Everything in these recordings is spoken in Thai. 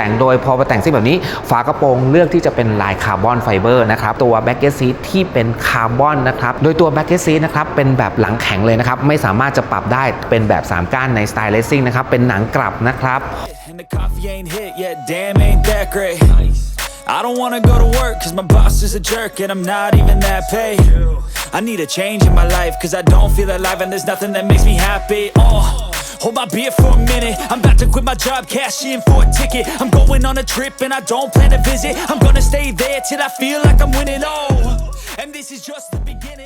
แต่งโดยพอมาแต่งซิ่งแบบนี้ ฝากระโปรงเลือกที่จะเป็นลายคาร์บอนไฟเบอร์นะครับตัวแบ็กเก t ซีที่เป็นคาร์บอนนะครับโดยตัวแบ็กเก t ซีนะครับเป็นแบบหลังแข็งเลยนะครับไม่สามารถจะปรับได้เป็นแบบ 3 ก้านในสไตล์เลสซิ่งนะครับเป็นหนังกลับนะครับ I don't wanna go to work, cause my boss is a jerk, and I'm not even that paid. I need a change in my life, cause I don't feel alive, and there's nothing that makes me happy. Oh. Hold my beer for a minute. I'm about to quit my job, cash in for a ticket. I'm going on a trip and I don't plan to visit. I'm gonna stay there till I feel like I'm winning. Oh, and this is just the beginning.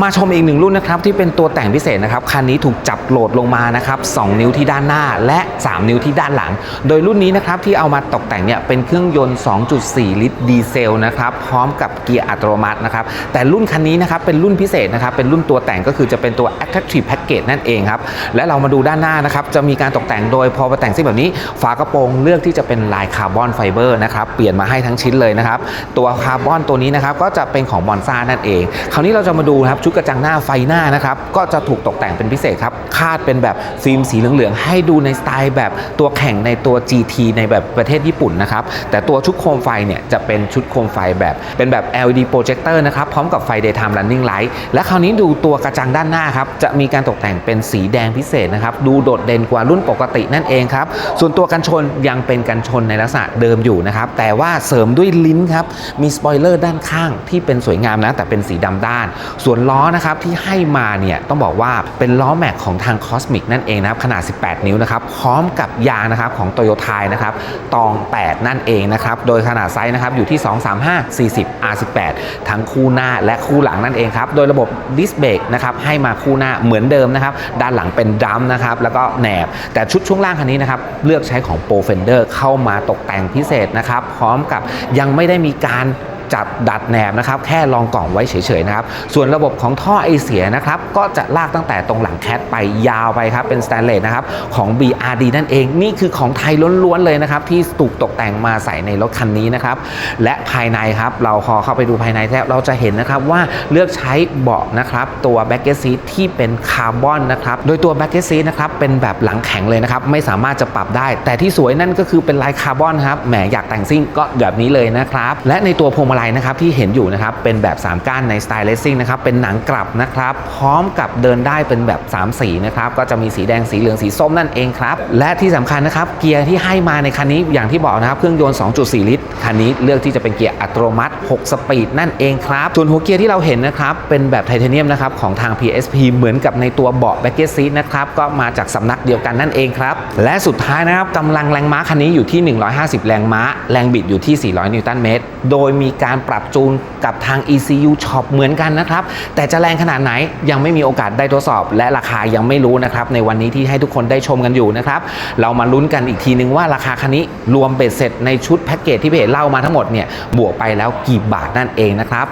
มาชมอีกหนึ่งรุ่นนะครับที่เป็นตัวแต่งพิเศษนะครับคันนี้ถูกจับโหลดลงมานะครับ2นิ้วที่ด้านหน้าและ 3 นิ้วที่ด้านหลัง โดยรุ่นนี้นะครับที่เอามาตกแต่งเนี่ยเป็นเครื่องยนต์ 2.4 ลิตรดีเซลนะครับพร้อมกับเกียร์อัตโนมัตินะครับแต่รุ่นคันนี้นะครับเป็นรุ่นพิเศษนะครับเป็นรุ่นตัวแต่งก็คือจะเป็นตัว Attractive Package นั่นเองครับและเรามาดูด้านหน้านะครับจะมีการตกแต่งโดยพอมาแต่งซิ่งแบบนี้ ฝากระโปรงเลือกที่จะเป็นลายคาร์บอนไฟเบอร์นะครับเปลี่ยนมาให้ทั้งชิ้นเลยนะครับตัวคาร์บอนตัวนี้นะครับก็จะเป็นของบอนซ่านั่นเอง คราวนี้เราจะมาดูครับชุดกระจังหน้าไฟหน้านะครับ ก็จะถูกตกแต่งเป็นพิเศษครับ คาดเป็นแบบฟิล์มสีเหลืองๆ ให้ดูในสไตล์แบบตัวแข่งในตัว GT ในแบบประเทศญี่ปุ่นนะครับ แต่ตัวชุดโคมไฟเนี่ยจะเป็นชุดโคมไฟแบบเป็นแบบ LED projector นะครับ พร้อมกับไฟ daytime running light และคราวนี้ดูตัวกระจังด้านหน้าครับ จะมีการตกแต่งเป็นสีแดงพิเศษนะครับ ดูโดดเด่นกว่ารุ่นปกตินั่นเองครับ ส่วนตัวกันชนยังเป็นกันชนในลักษณะเดิมอยู่นะครับ แต่ว่าเสริมด้วยลิ้นครับ มีสปอยเลอร์ด้านข้างที่เป็นสวยงามนะ แต่เป็นสีดำด้าน ส่วนล้อ้อนะครับที่ให้มาเนี่ยต้องบอกว่าเป็นล้อแม็กของทาง Cosmic นั่นเองนะครับขนาด 18 นิ้วนะครับพร้อมกับยางนะครับของ t o y ย t a นะครับตอง 8 นั่นเองนะครับโดยขนาดไซส์นะครับอยู่ที่ 235 40 R18 ทั้งคู่หน้าและคู่หลังนั่นเองครับโดยระบบดิสเบรกนะครับให้มาคู่หน้าเหมือนเดิมนะครับด้านหลังเป็นดัมนะครับแล้วก็แหนบ แต่ชุดช่วงล่างคันนี้นะครับเลือกใช้ของ Pro Fender เข้ามาตกแต่งพิเศษนะครับพร้อมกับยังไม่ได้มีการ จัดดัดแหนบนะครับแค่รองกล่องไว้เฉยๆนะครับส่วนระบบของท่อไอเสียนะครับก็จะลากตั้งแต่ตรงหลังแคทไปยาวไปครับเป็นสแตนเลสนะครับของ BRD นั่นเองนี่คือของไทยล้วนๆเลยนะครับที่ถูกตกแต่งมาใส่ในรถคันนี้นะครับและภายในครับเราพอเข้าไปดูภายในแทบเราจะเห็นนะครับว่าเลือกใช้เบาะนะครับตัวแบ็กเก t ซีที่เป็นคาร์บอนนะครับโดยตัวแบ็กเก t ซีนะครับเป็นแบบหลังแข็งเลยนะครับไม่สามารถจะปรับได้ แต่ที่สวยนั่นก็คือเป็นลายคาร์บอนครับแหมอยากแต่งซิ่งก็แบบนี้เลยนะครับและในตัวพวงมาลัยนะครับที่เห็นอยู่นะครับเป็นแบบ 3 ก้านในสไตล์เลสซิ่งนะครับเป็นหนังกลับนะครับพร้อมกับเดินได้เป็นแบบ 3 สีนะครับก็จะมีสีแดงสีเหลืองสีส้มนั่นเองครับและที่สำคัญนะครับเกียร์ที่ให้มาในคันนี้อย่างที่บอกนะครับเครื่องยนต์ 2.4 ลิตรคันนี้เลือกที่จะเป็นเกียร์อัตโนมัติ 6 สปีดนั่นเองครับส่วนหัวเกียร์ที่เราเห็นนะครับเป็นแบบไทเทเนียมนะครับของทาง PSP เหมือนกับในตัวเบาะแบ็กเก t ซีนะครับก็มาจากสำนักเดียวกันนั่นเองครับและสุดท้ายนะครับกำลังแรงม้าคันนี้อยู่ที่ 150 แรงม้า แรงบิดอยู่ที่ 400 นิวตันเมตร โดยมีการการปรับจูนกับทาง ECU Shop เหมือนกันนะครับ แต่จะแรงขนาดไหนยังไม่มีโอกาสได้ทดสอบ และราคายังไม่รู้นะครับ ในวันนี้ที่ให้ทุกคนได้ชมกันอยู่นะครับ เรามาลุ้นกันอีกทีนึงว่าราคาคันนี้รวมเบ็ดเสร็จในชุดแพ็กเกจที่พี่เอกเล่ามาทั้งหมดเนี่ยบวกไปแล้วกี่บาทนั่นเองนะครับ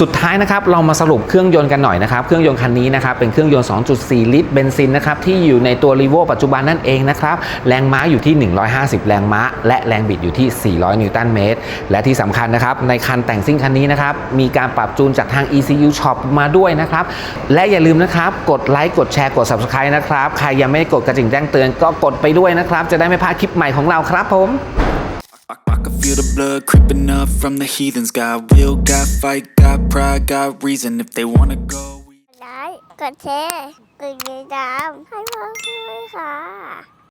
สุดท้ายนะครับเรามาสรุปเครื่องยนต์กันหน่อยนะครับ เครื่องยนต์คันนี้นะครับเป็นเครื่องยนต์ 2.4 ลิตรเบนซินนะครับที่อยู่ในตัว r ีโวปัจจุบันนั่นเองนะครับแรงม้าอยู่ที่ 150 แรงม้า และแรงบิดอยู่ที่ 400 นิวตันเมตร และที่สำคัญนะครับในคันแต่งซิ่งคันนี้นะครับมีการปรับจูนจากทาง ECU Shop มาด้วยนะครับและอย่าลืมนะครับกดไลค์กดแชร์กด Subscribe นะครับใครยังไม่ได้กดกระดิ่งแจ้งเตือนก็กดไปด้วยนะครับจะได้ไม่พลาดคลิปใหม่ของเราครับผม feel the blood creeping up from the heathens. Got will, got fight, got pride, got reason. If they wanna go. we- ไลค์กดแชร์กดติดตามให้พ่อด้วยค่ะ